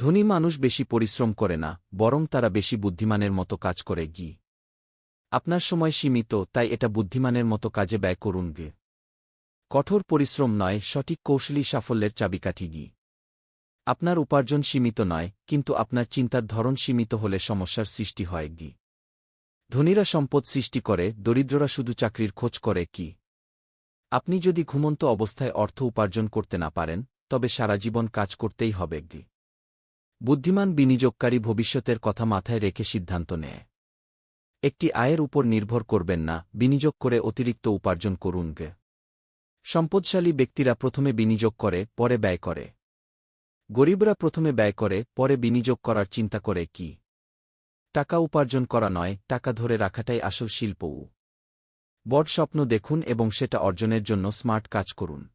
ধনী মানুষ বেশি পরিশ্রম করে না, বরং তারা বেশি বুদ্ধিমানের মতো কাজ করে গি। আপনার সময় সীমিত, তাই এটা বুদ্ধিমানের মতো কাজে ব্যয় করুন গে। কঠোর পরিশ্রম নয়, সঠিক কৌশলী সাফল্যের চাবিকাঠি গি। আপনার উপার্জন সীমিত নয়, কিন্তু আপনার চিন্তার ধরন সীমিত হলে সমস্যার সৃষ্টি হয় গি। ধনীরা সম্পদ সৃষ্টি করে, দরিদ্ররা শুধু চাকরির খোঁজ করে কি। আপনি যদি ঘুমন্ত অবস্থায় অর্থ উপার্জন করতে না পারেন, তবে সারা জীবন কাজ করতেই হবে গি। বুদ্ধিমান বিনিয়োগকারী ভবিষ্যতের কথা মাথায় রেখে সিদ্ধান্ত নেয়। একটি আয়ের উপর নির্ভর করবেন না, বিনিয়োগ করে অতিরিক্ত উপার্জন করুন সম্পদশালী ব্যক্তিরা প্রথমে বিনিয়োগ করে, পরে ব্যয় করে। গরিবরা প্রথমে ব্যয় করে, পরে বিনিয়োগ করার চিন্তা করে কি? টাকা উপার্জন করা নয়, টাকা ধরে রাখাটাই আসল শিল্পও। বড় স্বপ্ন দেখুন এবং সেটা অর্জনের জন্য স্মার্ট কাজ করুন।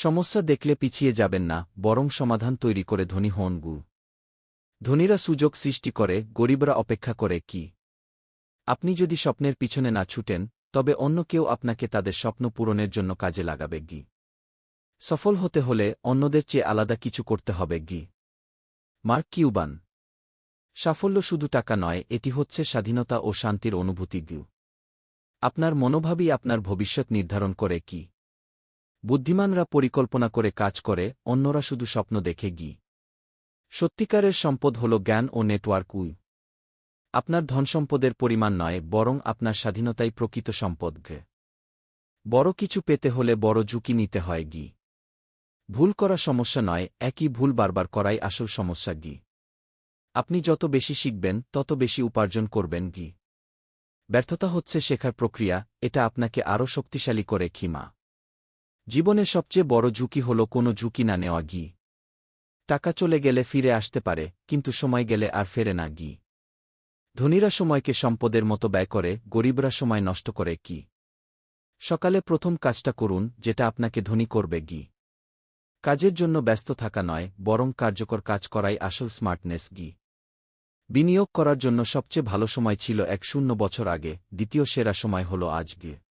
সমস্যা দেখলে পিছিয়ে যাবেন না, বরং সমাধান তৈরি করে ধনী হন গু। ধনীরা সুযোগ সৃষ্টি করে, গরিবরা অপেক্ষা করে, কি? আপনি যদি স্বপ্নের পিছনে না ছুটেন, তবে অন্য কেউ আপনাকে তাদের স্বপ্ন পূরণের জন্য কাজে লাগাবে, গি। সফল হতে হলে অন্যদের চেয়ে আলাদা কিছু করতে হবে, গি। Mark Cuban. সাফল্য শুধু টাকা নয়, এটি হচ্ছে স্বাধীনতা ও শান্তির অনুভূতি, গিউ। আপনার মনোভাবই আপনার ভবিষ্যৎ নির্ধারণ করে, কি? বুদ্ধিমানরা পরিকল্পনা করে কাজ করে, অন্যরা শুধু স্বপ্ন দেখে গি। সত্যিকারের সম্পদ হল জ্ঞান ও নেটওয়ার্ক উই। আপনার ধনসম্পদের পরিমাণ নয়, বরং আপনার স্বাধীনতাই প্রকৃত সম্পদ বড় কিছু পেতে হলে বড় ঝুঁকি নিতে হয় গি। ভুল করা সমস্যা নয়, একই ভুল বারবার করাই আসল সমস্যা গি। আপনি যত বেশি শিখবেন, তত বেশি উপার্জন করবেন গি। ব্যর্থতা হচ্ছে শেখার প্রক্রিয়া, এটা আপনাকে আরও শক্তিশালী করে খিমা জীবনে সবচেয়ে বড় ঝুঁকি হল কোনো ঝুঁকি না নেওয়া গি। টাকা চলে গেলে ফিরে আসতে পারে, কিন্তু সময় গেলে আর ফেরে না গি। ধনীরা সময়কে সম্পদের মতো ব্যয় করে, গরিবরা সময় নষ্ট করে কি। সকালে প্রথম কাজটা করুন, যেটা আপনাকে ধনী করবে গি। কাজের জন্য ব্যস্ত থাকা নয়, বরং কার্যকর কাজ করাই আসল স্মার্টনেস গি। বিনিয়োগ করার জন্য সবচেয়ে ভালো সময় ছিল এক শূন্য বছর আগে, দ্বিতীয় সেরা সময় হল আজকে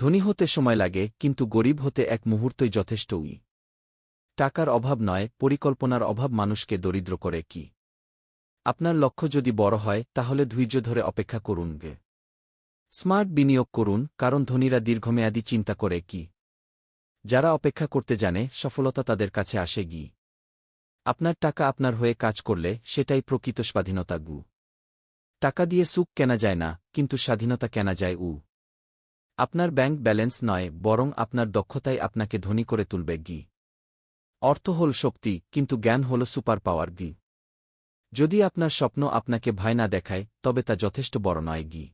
ধনী হতে সময় লাগে, কিন্তু গরিব হতে এক মুহূর্তই যথেষ্টই টাকার অভাব নয়, পরিকল্পনার অভাব মানুষকে দরিদ্র করে কি? আপনার লক্ষ্য যদি বড় হয়, তাহলে ধৈর্য ধরে অপেক্ষা করুন গে। স্মার্ট বিনিয়োগ করুন, কারণ ধনীরা দীর্ঘমেয়াদী চিন্তা করে কি? যারা অপেক্ষা করতে জানে, সফলতা তাদের কাছে আসে গি। আপনার টাকা আপনার হয়ে কাজ করলে, সেটাই প্রকৃত স্বাধীনতা গু। টাকা দিয়ে সুখ কেনা যায় না, কিন্তু স্বাধীনতা কেনা যায় উ। আপনার ব্যাংক ব্যালেন্স নয়, বরং আপনার দক্ষতাই আপনাকে ধনী করে তুলবে গি। অর্থ হল শক্তি, কিন্তু জ্ঞান হল সুপার পাওয়ার গি। যদি আপনার স্বপ্ন আপনাকে ভয় না দেখায়, তবে তা যথেষ্ট বড় নয় গি।